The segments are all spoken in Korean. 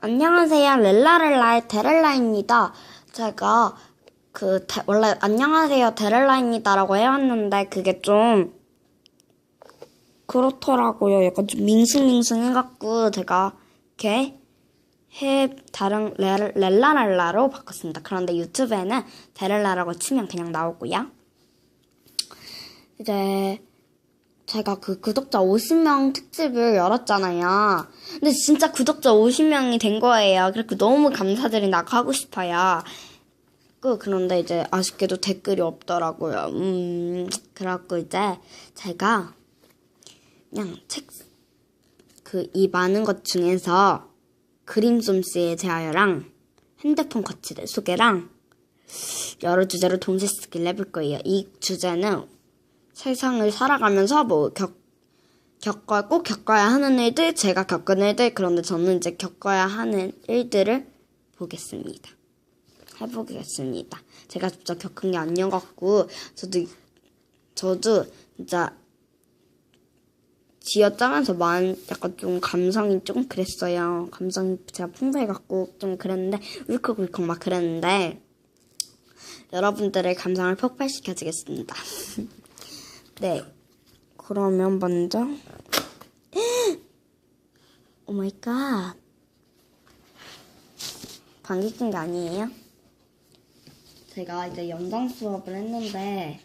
안녕하세요. 렐라렐라의 데렐라입니다. 제가 그 데- 원래 안녕하세요. 데렐라입니다라고 해왔는데 그게 좀 그렇더라고요. 약간 좀 밍숭밍숭해갖고 제가 이렇게 해 다른 레- 렐라렐라로 바꿨습니다. 그런데 유튜브에는 데렐라라고 치면 그냥 나오고요. 이제 제가 그 구독자 50명 특집을 열었잖아요. 근데 진짜 구독자 50명이 된 거예요. 그래서 너무 감사드린다고 하고 싶어요. 그 그런데 이제 아쉽게도 댓글이 없더라고요. 음, 그래갖고 이제 제가 그냥 책, 그 이 많은 것 중에서 그림 솜씨의 제하여랑 핸드폰 거치대 소개랑 여러 주제로 동시에 쓰기를 해볼 거예요. 이 주제는 세상을 살아가면서 뭐 겪, 겪어야 꼭 겪어야 하는 일들, 제가 겪은 일들, 그런데 저는 이제 겪어야 하는 일들을 보겠습니다. 해보겠습니다. 제가 직접 겪은 게 아니어갖고, 저도, 저도 진짜 지어짜면서 만 약간 좀 감성이 좀 그랬어요. 감성이 제가 풍부해갖고 좀 그랬는데, 울컥울컥 막 그랬는데, 여러분들의 감성을 폭발시켜주겠습니다. 네. 그러면 먼저 오 마이 갓. 방귀 낀게 아니에요? 제가 이제 연장 수업을 했는데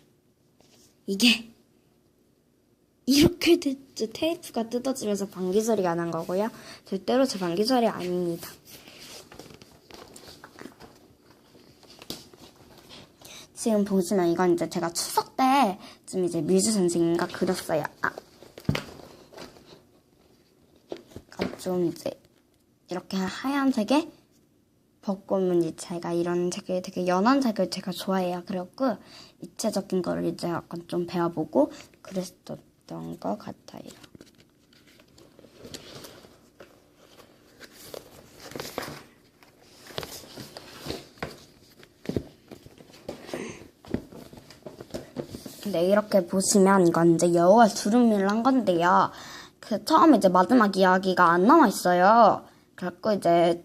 이게 이렇게 됐죠. 테이프가 뜯어지면서 방귀 소리가 난 거고요. 절대로 제 방귀 소리 아닙니다. 지금 보시면 이건 이제 제가 추석 때쯤 이제 뮤즈 선생님과 그렸어요. 아. 아, 좀 이제 이렇게 하얀색에 벚꽃은 이제 제가 이런 색을 되게 연한 색을 제가 좋아해요. 그래갖고 입체적인 거를 이제 약간 좀 배워보고 그랬었던 것 같아요. 근데 이렇게 보시면 이건 이제 여우와 두루미를 한 건데요. 그 처음에 이제 마지막 이야기가 안 남아 있어요. 그래갖고 이제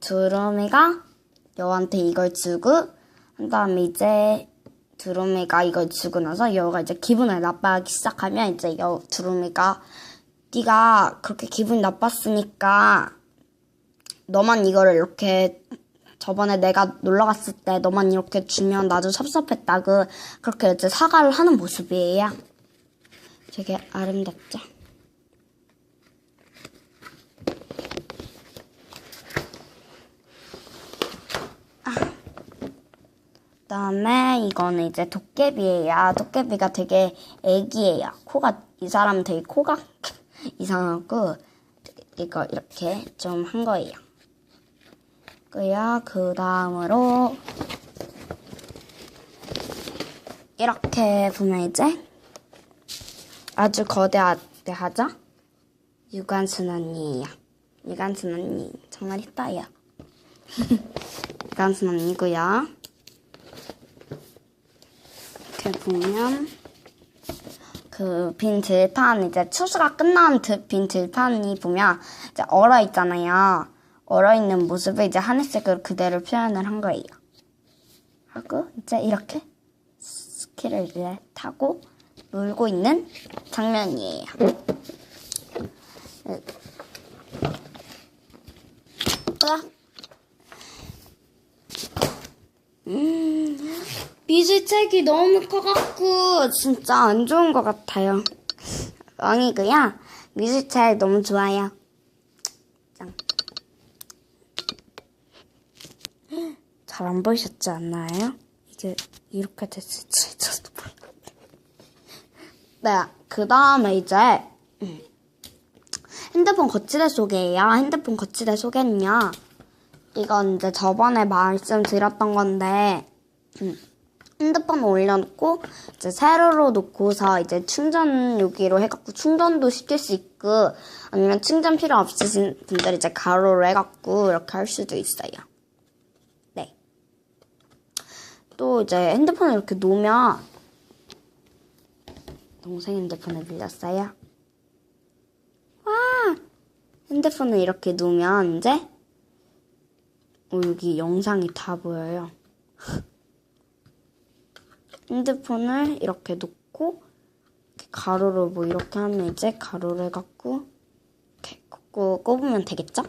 두루미가 여우한테 이걸 주고 한 다음에 이제 두루미가 이걸 주고 나서 여우가 이제 기분을 나빠하기 시작하면 이제 여우 두루미가 네가 그렇게 기분 나빴으니까 너만 이거를 이렇게 저번에 내가 놀러 갔을 때 너만 이렇게 주면 나도 섭섭했다고 그렇게 이제 사과를 하는 모습이에요. 되게 아름답죠? 아. 그다음에 이거는 이제 도깨비예요. 도깨비가 되게 애기예요. 코가 이 사람 되게 코가 이상하고 이거 이렇게 좀 한 거예요. 그야 그 다음으로 이렇게 보면 이제 아주 거대하죠? 유관순 언니예요. 유관순 언니 정말 이뻐요. 유관순 언니고요. 이렇게 보면 그 빈 들판 이제 추수가 끝난 들- 빈 들판이 보면 이제 얼어 있잖아요. 얼어 있는 모습을 이제 하늘색으로 그대로 표현을 한 거예요. 하고 이제 이렇게 스키를 이제 타고 놀고 있는 장면이에요. 네. 으악. 음, 미술책이 너무 커갖고 진짜 안 좋은 것 같아요. 왕이고요. 미술책 너무 좋아요. 짱. 잘 안 보이셨지 않나요? 이게 이렇게 됐을지 저도 몰라요. 네, 그 다음에 이제 음, 핸드폰 거치대 소개예요. 핸드폰 거치대 소개는요. 이건 이제 저번에 말씀드렸던 건데 음, 핸드폰 올려놓고 이제 세로로 놓고서 이제 충전 여기로 해갖고 충전도 시킬 수 있고 아니면 충전 필요 없으신 분들 이제 가로로 해갖고 이렇게 할 수도 있어요. 네. 또 이제 핸드폰을 이렇게 놓으면 동생 핸드폰을 빌렸어요. 와! 핸드폰을 이렇게 놓으면 이제 어, 여기 영상이 다 보여요. 핸드폰을 이렇게 놓고 이렇게 가로로 뭐 이렇게 하면 이제 가로를 해갖고 이렇게 꽂고 꼽으면 되겠죠?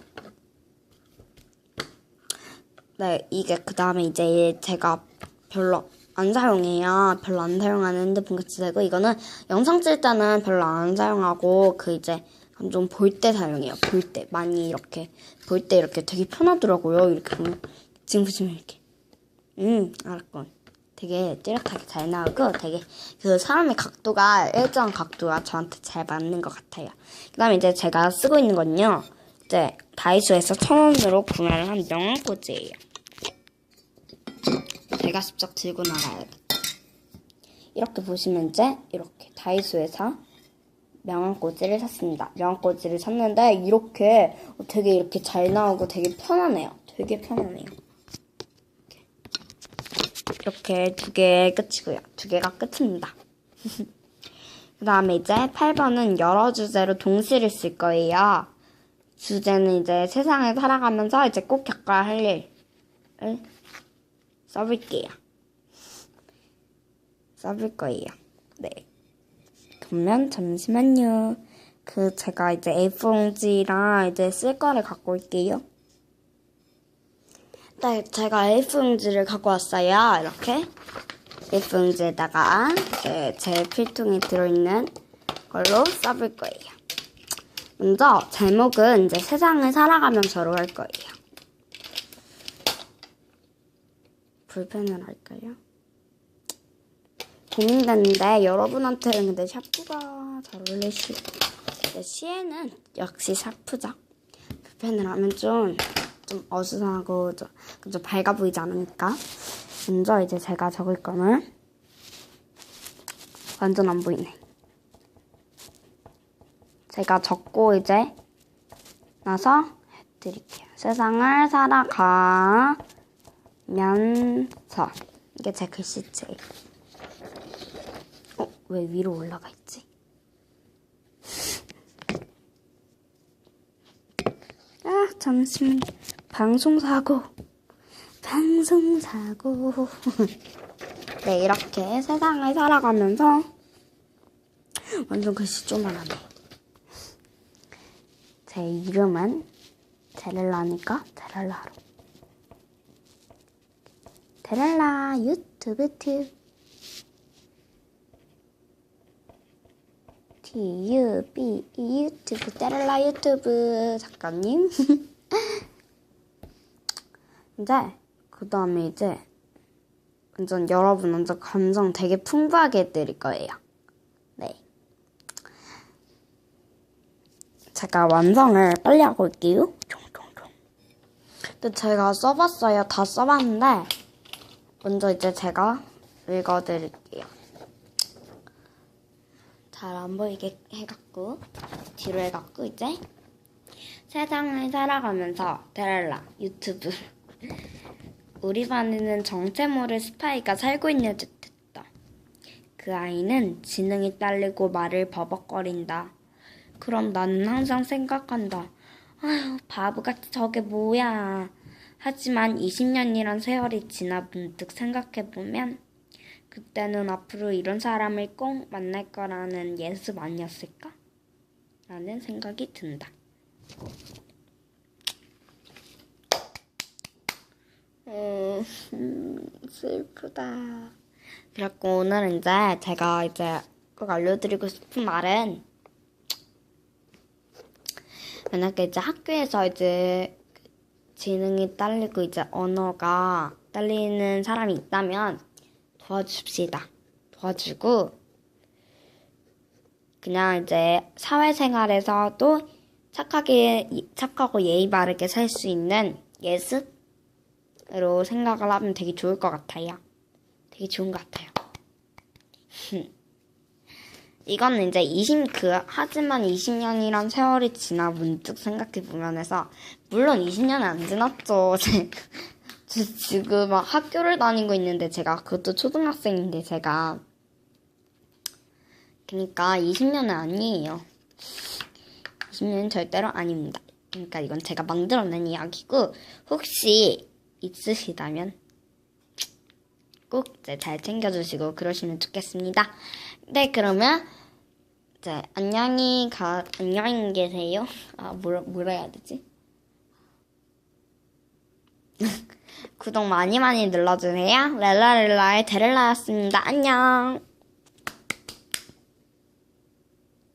네, 이게 그 다음에 이제 제가 별로 안 사용해요. 별로 안 사용하는 핸드폰 같이 되고 이거는 영상 찍을 때는 별로 안 사용하고 그 이제 좀 볼 때 사용해요. 볼 때 많이 이렇게 볼 때 이렇게 되게 편하더라고요. 이렇게 보면 지금 보시면 이렇게 음 알았건 되게 뚜렷하게 잘 나오고 되게 그 사람의 각도가 일정 각도가 저한테 잘 맞는 것 같아요. 그다음에 이제 제가 쓰고 있는 건요. 이제 다이소에서 천 원으로 구매를 한 명언꽂이에요. 제가 직접 들고 나가야겠다. 이렇게 보시면 이제 이렇게 다이소에서 명언꽂이를 샀습니다. 명언꽂이를 샀는데 이렇게 되게 이렇게 잘 나오고 되게 편하네요. 되게 편하네요. 이렇게 두 개 끝이고요. 두 개가 끝입니다. 그 다음에 이제 8번은 여러 주제로 동시를 쓸 거예요. 주제는 이제 세상을 살아가면서 이제 꼭 겪어야 할 일을 써볼게요. 써볼 거예요. 네. 그러면 잠시만요. 그 제가 이제 A4용지랑 이제 쓸 거를 갖고 올게요. 네, 제가 A4용지를 갖고 왔어요. 이렇게 A4용지에다가 이제 제 필통에 들어있는 걸로 써볼 거예요. 먼저 제목은 이제 세상을 살아가면서로 할 거예요. 불펜을 할까요? 고민되는데 여러분한테는 근데 샤프가 잘 어울리실 네, 시에는 역시 샤프죠. 불펜을 하면 좀, 좀 어수선하고 좀, 좀 밝아 보이지 않으니까 먼저 이제 제가 적을 거는 완전 안 보이네. 제가 적고 이제 나서 해드릴게요. 세상을 살아가 면서 이게 제 글씨체예요. 어, 왜 위로 올라가 있지? 아, 잠시만. 방송사고. 방송사고. 네, 이렇게 세상을 살아가면서 완전 글씨 쪼만하네. 제 이름은 데렐라니까 데렐라로. 데렐라 유튜브 팁. T-U-B 유튜브. 데렐라 유튜브 작가님. 이제 그 다음에 이제 완전 여러분 완전 감정 되게 풍부하게 해드릴 거예요. 네. 제가 완성을 빨리 하고 올게요. 근데 제가 써봤어요. 다 써봤는데 먼저 이제 제가 읽어드릴게요 잘 안 보이게 해갖고 뒤로 해갖고 이제 세상을 살아가면서 데랄라 유튜브 우리 반에는 정체 모를 스파이가 살고 있는 듯했다. 그 아이는 지능이 딸리고 말을 버벅거린다. 그럼 나는 항상 생각한다. 아휴 바보같이 저게 뭐야. 하지만 20년이란 세월이 지나 문득 생각해보면 그때는 앞으로 이런 사람을 꼭 만날 거라는 예습 아니었을까? 라는 생각이 든다. 음, 슬프다. 그래갖고 오늘은 이제 제가 이제 꼭 알려드리고 싶은 말은 만약에 이제 학교에서 이제 지능이 딸리고 이제 언어가 딸리는 사람이 있다면 도와줍시다. 도와주고 그냥 이제 사회생활에서도 착하게 착하고 예의 바르게 살 수 있는 예습으로 생각을 하면 되게 좋을 것 같아요. 되게 좋은 것 같아요. 이거는 이제 20, 그, 하지만 20년이란 세월이 지나 문득 생각해 보면 해서, 물론 20년은 안 지났죠. 저 지금 막 학교를 다니고 있는데 제가 그것도 초등학생인데 제가 그러니까 20년은 아니에요. 20년은 절대로 아닙니다. 그러니까 이건 제가 만들어낸 이야기고 혹시 있으시다면 꼭 잘 챙겨주시고 그러시면 좋겠습니다. 네 그러면 이제 안녕히 가 안녕히 계세요. 아 뭐라 뭐라 해야 되지? 구독 많이 많이 눌러주세요. 렐라렐라의 데렐라였습니다. 안녕.